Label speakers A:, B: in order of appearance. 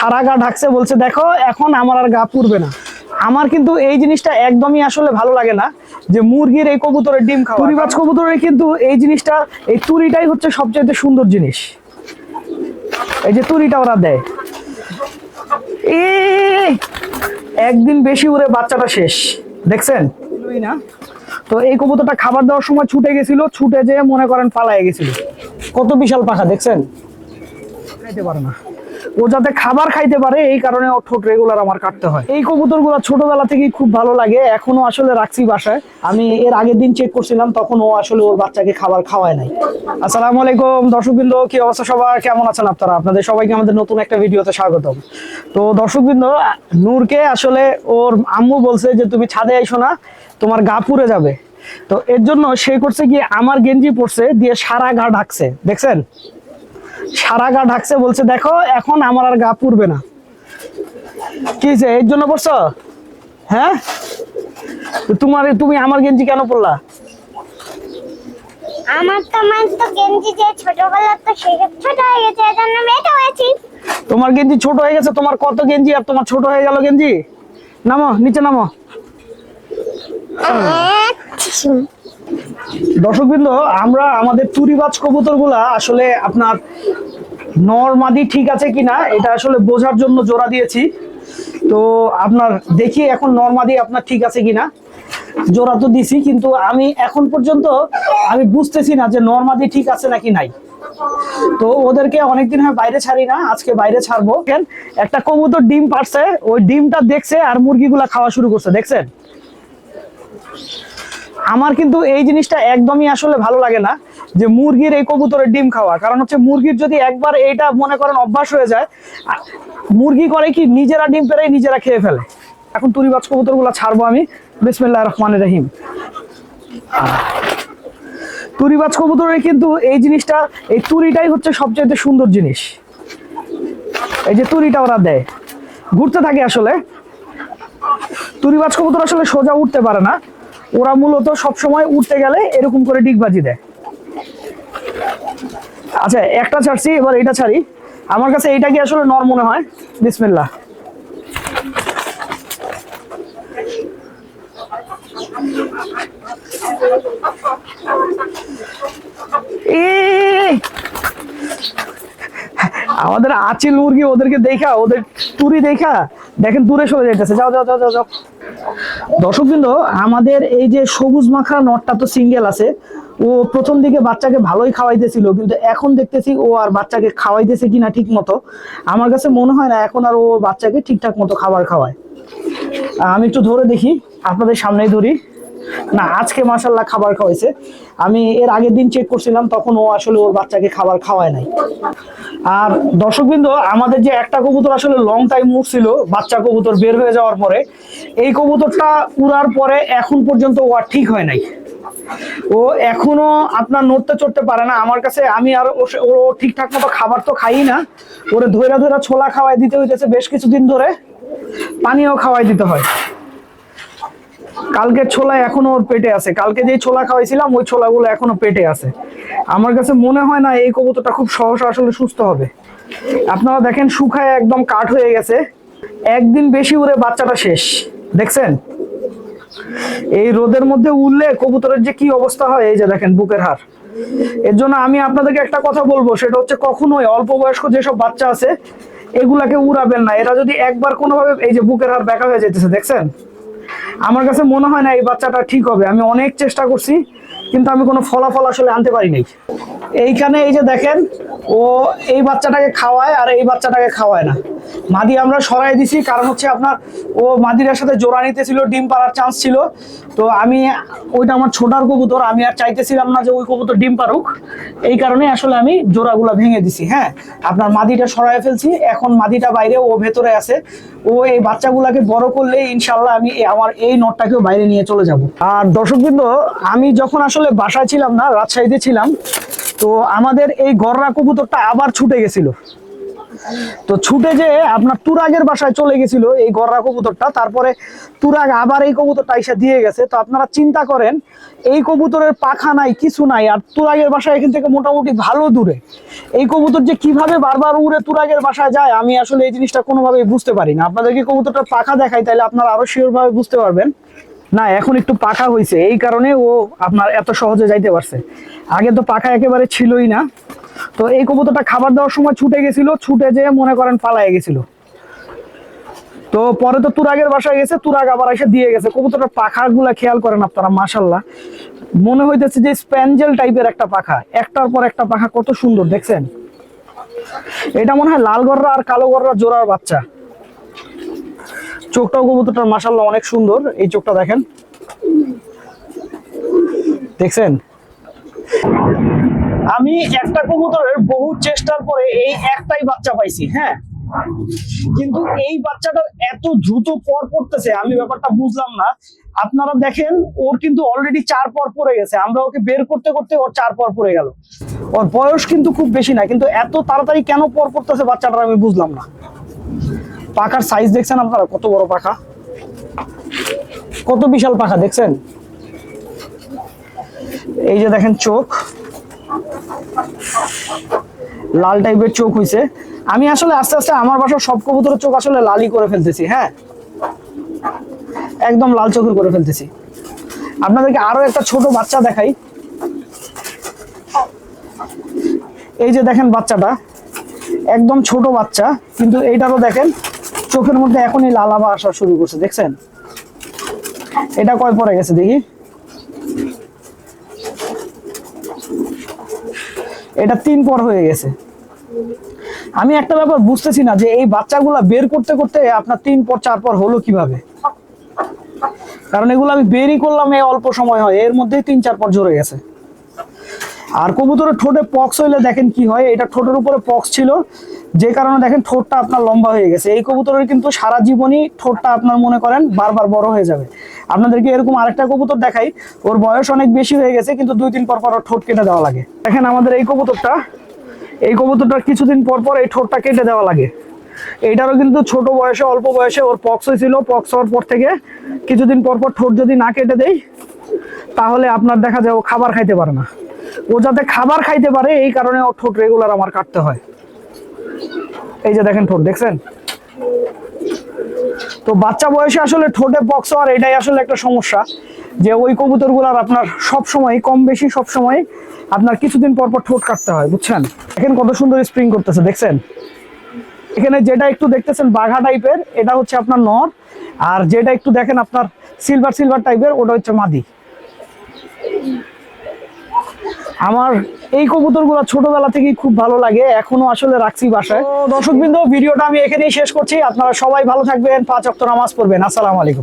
A: সারা গা ঢাকছে বলছে দেখো এখন আমার আর গা পুড়বে না। আমার কিন্তু এই জিনিসটা একদমই আসলে ভালো লাগে না যে মুরগির এই কবুতরের ডিম খাওয়া। তুরিবাজ কবুতরের কিন্তু এই জিনিসটা এই তুরিটাই হচ্ছে সবচেয়ে সুন্দর জিনিস। এই যে তুরিটা ওরা দেয়। একদিন বেশি উড়ে বাচ্চাটা শেষ দেখছেন? না। তো এই কবুতরটা খাবার দেওয়ার সময় ছুটে গেছিল ছুটে যেয়ে মনে করেন পালায়ে গেছিল। কত বিশাল পাখা দেখছেন? খাইতে পারে না। ও যাতে খাবার খাইতে পারে, এই কারণে ঠোঁট রেগুলার আমার কাটতে হয়। এই কবুতরগুলো ছোটবেলা থেকেই খুব ভালো লাগে, এখনও আসলে রাখছি বাসায়। আমি এর আগের দিন চেক করছিলাম, তখন ও আসলে ওর বাচ্চাকে খাবার খাওয়ায় নাই। আসসালামু আলাইকুম দর্শকবৃন্দ, কি অবস্থা সবার? কেমন আছেন আপনারা? আপনাদের সবাইকে আমাদের নতুন একটা ভিডিওতে স্বাগতম। তো দর্শকবৃন্দ, নূরকে আসলে ওর আম্মু বলছে যে, তুমি ছাদে আইসো না, তোমার গা পুড়ে যাবে। তো এর জন্য সে করছে কি, আমার গেঞ্জি পরছে, দিয়ে সারা গা ঢাকছে। দেখছেন? সারা গা ঢাকছে বলছে দেখো এখন আমার আর গা পুড়বে না। কি হয়েছে? এর জন্য পড়ছো? হ্যাঁ? তোমার তুমি আমার গেঞ্জি কেন পড়লা
B: আমার তো আমার তো গেঞ্জি যে ছোটবেলা তো সে ছোট হয়ে গেছে এজন্য আমি হয়েছি।
A: তোমার গেঞ্জি ছোট হয়ে গেছে তোমার কত গেঞ্জি আর তোমার ছোট হয়ে গেল গেঞ্জি? নামো নিচে নামো। দর্শকবৃন্দ, আমরা আমাদের তুরিবাজ কবুতরগুলা আসলে আপনার নরমাদি ঠিক আছে কিনা, এটা আসলে বোঝার জন্য জোড়া দিয়েছি। তো আপনার দেখি এখন নরমাদি আপনার ঠিক আছে কিনা। জোড়া তো দিছি, কিন্তু আমি এখন পর্যন্ত আমি বুঝতেছি না যে নরমাদি ঠিক আছে নাকি নাই। তো ওদেরকে অনেকদিন হয় বাইরে ছাড়ি না, আজকে বাইরে ছাড়বো। কেন একটা কবুতর ডিম পারছে ওই ডিমটা দেখছে আর মুরগিগুলা খাওয়া শুরু করছে, দেখছেন? আমার কিন্তু এই জিনিসটা একদমই আসলে ভালো লাগে না যে মুরগির এই কবুতরের ডিম খাওয়া। কারণ হচ্ছে মুরগির যদি একবার এইটা মনে করেন অভ্যাস হয়ে যায় মুরগি করে কি নিজেরা ডিম পেরে নিজেরা খেয়ে ফেলে। এখন তুরিবাজ কবুতরগুলো ছাড়বো আমি। বিসমিল্লাহ রহমান রহিম। তুরিবাজ কবুতরের কিন্তু এই জিনিসটা, এই তুরিটাই হচ্ছে সবচেয়ে সুন্দর জিনিস। এই যে তুরিটা ওরা দেয়। ঘুরতে থাকে আসলে। তুরিবাজ কবুতর আসলে সোজা উঠতে পারে না। ওরা মূলত সব সময় উঠতে গেলে এরকম করে ডিগবাজি দেয়। আচ্ছা একটা ছাড়ছি, এবার এটা ছাড়ি। আমার কাছে এইটা কি আসলে নর মনে হয়? বিসমিল্লাহ। এই! আমাদের আচিল মুরগি ওদেরকে দেখা, ওদের তুরি দেখা, দেখেন দূরে সরে যাইতেছে। যাও যাও যাও যাও যাও। দর্শক আমাদের এই যে সবুজ মাখা নটটা তো সিঙ্গেল আছে। ও প্রথম দিকে বাচ্চাকে ভালোই খাওয়াইতেছিল, কিন্তু এখন দেখতেছি ও আর বাচ্চাকে খাওয়াইতেছে কিনা ঠিক মতো। আমার কাছে মনে হয় না, এখন আর ও বাচ্চাকে ঠিকঠাক মতো খাবার খাওয়ায়। আমি একটু ধরে দেখি, আপনাদের সামনেই ধরি। না, আজকে মাসাল্লাহ খাবার খাওয়াইছে। আমি এর আগের দিন চেক করছিলাম, তখন ও আসলে ওর বাচ্চাকে খাবার খাওয়ায় নাই। আর দর্শকবৃন্দ, আমাদের যে একটা কবুতর আসলে লং টাইম উঠছিল, বাচ্চা কবুতর বের হয়ে যাওয়ার পরে, এই কবুতরটা উড়ার পরে এখন পর্যন্ত ও আর ঠিক হয় নাই। ও এখনও আপনার নড়তে চড়তে পারে না। আমার কাছে আমি আর ও ঠিকঠাক মতো খাবার তো খাই না। ওরে ধৈরা ধৈরা ছোলা খাওয়াই দিতে হইতেছে বেশ কিছুদিন ধরে। পানিও খাওয়াই দিতে হয়। কালকের ছোলা এখনও ওর পেটে আছে। কালকে যেই ছোলা খাওয়াইছিলাম, ওই ছোলাগুলো এখনও পেটে আছে। আমার কাছে মনে হয় না এই কবুতরটা খুব সহসা আসলে সুস্থ হবে। আপনারা দেখেন শুকায় একদম কাঠ হয়ে গেছে। একদিন বেশি উড়ে বাচ্চাটা শেষ। দেখছেন? এই রোদের মধ্যে উড়লে কবুতরের যে কি অবস্থা হয়, এই যে দেখেন বুকের হার এর জন্য আমি আপনাদেরকে একটা কথা বলব, সেটা হচ্ছে কখনোই অল্প বয়স্ক যেসব বাচ্চা আছে, এগুলাকে উড়াবেন না। এরা যদি একবার কোনোভাবে এই যে বুকের হার বেঁকা হয়ে যেতেছে দেখছেন? আমার কাছে মনে হয় না এই বাচ্চাটা ঠিক হবে। আমি অনেক চেষ্টা করছি। কিন্তু আমি কোনো ফলাফল আসলে আনতে পারি নাই। এইখানে এই যে দেখেন, ও এই বাচ্চাটাকে খাওয়ায় আর এই বাচ্চাটাকে খাওয়ায় না। মাদি আমরা সরাই দিছি, কারণ হচ্ছে আপনার, ও মাদিরার সাথে জোড়া নিতেছিল ডিম পাড়ার চান্স ছিল। তো আমি, ওইটা আমার ছোটার কবুতর, আমি আর চাইতেছিলাম না যে ওই কবুতর ডিম পারুক এই কারণে আসলে আমি জোড়াগুলা ভেঙে দিছি হ্যাঁ। আপনার মাদিটা সরাই ফেলছি, এখন মাদিটা বাইরে, ও ভেতরে আছে। ও এই বাচ্চাগুলাকে বড় করলে ইনশাল্লাহ আমি আমার এই নটটাকেও বাইরে নিয়ে চলে যাব। আর দর্শকবৃন্দ, আমি যখন আসলে বাসায় ছিলাম না, রাজশাহীতে ছিলাম। তো আমাদের এই গররা কবুতরটা আবার ছুটে গেছিল। তো ছুটে যে আপনার তুরাগের বাসায় চলে গেছিল এই গররা কবুতরটা। তারপরে তুরাগ আবার এই কবুতরটা এসে দিয়ে গেছে। তো আপনারা চিন্তা করেন, এই কবুতরের পাখা নাই, কিছু নাই, আর তুরাগের বাসায় এখান থেকে মোটামুটি ভালো দূরে। এই কবুতর যে কীভাবে বারবার উড়ে তুরাগের বাসায় যায়, আমি আসলে এই জিনিসটা কোনোভাবেই বুঝতে পারি না। আপনাদেরকে কবুতরটার পাখা দেখাই, তাহলে আপনারা আরও শিওর ভাবে বুঝতে পারবেন। না, এখন একটু পাখা হয়েছে এই কারণে ও আপনার এত সহজে যাইতে পারছে। আগে তো পাখা একেবারে ছিলই না। তো এই কবুতরটা খাবার দেওয়ার সময় ছুটে গেছিল, ছুটে যেয়ে মনে করেন পালায় গেছিল। তো পরে তো তুরাগের বাসায় গেছে, তুরাগ আবার এসে দিয়ে গেছে। কবুতরটার পাখাগুলা খেয়াল করেন আপনারা মাশাল্লাহ মনে হইতেছে যে স্প্যাঞ্জেল টাইপের একটা পাখা। একটার পর একটা পাখা কত সুন্দর, দেখছেন? এটা মনে হয় লাল গররা আর কালো গররা জোড়ার বাচ্চা। চোখটাও কবুতরটার মাশাল্লাহ অনেক সুন্দর। এই চোখটা দেখেন। দেখছেন? আমি একটা কবুতরের বহু চেষ্টার পরে এই একটাই বাচ্চা পাইছি হ্যাঁ? কিন্তু এই বাচ্চাটার এত দ্রুত পর পড়তেছে, আমি ব্যাপারটা বুঝলাম না। আপনারা দেখেন, ওর কিন্তু অলরেডি চার পর পড়ে গেছে। আমরা ওকে বের করতে করতে ওর চার পর পড়ে গেল। ওর বয়স কিন্তু খুব বেশি না, কিন্তু এত তাড়াতাড়ি কেন পর পড়তেছে বাচ্চাটার আমি বুঝলাম না। পাখার সাইজ দেখছেন আপনারা? কত বড় পাখা? কত বিশাল পাখা, দেখছেন? এই যে দেখেন চোখ। লাল টাইপের চোখ হইছে। আমি আসলে আস্তে আস্তে আমার বাসার সব কবুতরের চোখ আসলে লালই করে ফেলতেছি হ্যাঁ? একদম লাল চোখের করে ফেলতেছি। আপনাদেরকে আরও একটা ছোট বাচ্চা দেখাই। এই যে দেখেন বাচ্চাটা, একদম ছোট বাচ্চা, কিন্তু এইটারও দেখেন চোখের মধ্যে এখনই লাল আভা আসা শুরু করছে, দেখছেন? এটা কয় পরে গেছে দেখি? এটা তিন পর হয়ে গেছে। আমি একটা ব্যাপার বুঝতেছি না যে এই বাচ্চাগুলা বের করতে করতে আপনার তিন পর, চার পর হলো কীভাবে? কারণ এগুলো আমি বেরই করলাম এই অল্প সময় হয়, এর মধ্যেই তিন, চার পর জোরে গেছে। আর কবুতরের ঠোঁটে পক্স হইলে দেখেন কি হয়, এটা ঠোঁটের উপরে পক্স ছিল। যে কারণে দেখেন ঠোঁটটা আপনার লম্বা হয়ে গেছে। এই কবুতরের কিন্তু সারা জীবনই ঠোঁটটা আপনার মনে করেন বারবার বড় হয়ে যাবে। আপনাদেরকে এরকম আরেকটা কবুতর দেখাই। ওর বয়স অনেক বেশি হয়ে গেছে, কিন্তু দুই তিন পর পর ওর ঠোঁট কেটে দেওয়া লাগে। দেখেন আমাদের এই কবুতরটা। এই কবুতরটার কিছুদিন পর পর এই ঠোঁটটা কেটে দেওয়া লাগে। এইটারও কিন্তু ছোট বয়সে, অল্প বয়সে ওর পক্স হয়েছিল। পক্স হওয়ার পর থেকে কিছুদিন পর পর ঠোঁট যদি না কেটে দেয় তাহলে আপনার দেখা যায় ও খাবার খাইতে পারে না। ও যাতে খাবার খাইতে পারে, এই কারণে ওর ঠোঁট রেগুলার আমার কাটতে হয়। এই যে দেখেন ঠোঁট, দেখছেন? তো বাচ্চা বয়সে আসলে ঠোঁটে পক্স হওয়ার এটাই আসলে একটা সমস্যা, যে ওই কবুতরগুলার আপনার সব সময় কম বেশি সব সময় আপনার কিছুদিন পর পর ঠোঁট কাটতে হয়, বুঝছেন? দেখেন কত সুন্দর স্প্রিং করতেছে, দেখছেন? এখানে যেটা একটু দেখতেছেন বাঘা টাইপের এটা হচ্ছে আপনার নর, আর যেটা একটু দেখেন আপনার সিলভার সিলভার টাইপের ওটা হচ্ছে মাদি। আমার এই কবুতরগুলো ছোটবেলা থেকেই খুব ভালো লাগে এখনও আসলে রাখছি বাসায়। দর্শক বিন্দু ভিডিওটা আমি এখানেই শেষ করছি। আপনারা সবাই ভালো থাকবেন পাঁচ অক্ট নামাজ পড়বেন। আসসালামু আলাইকুম।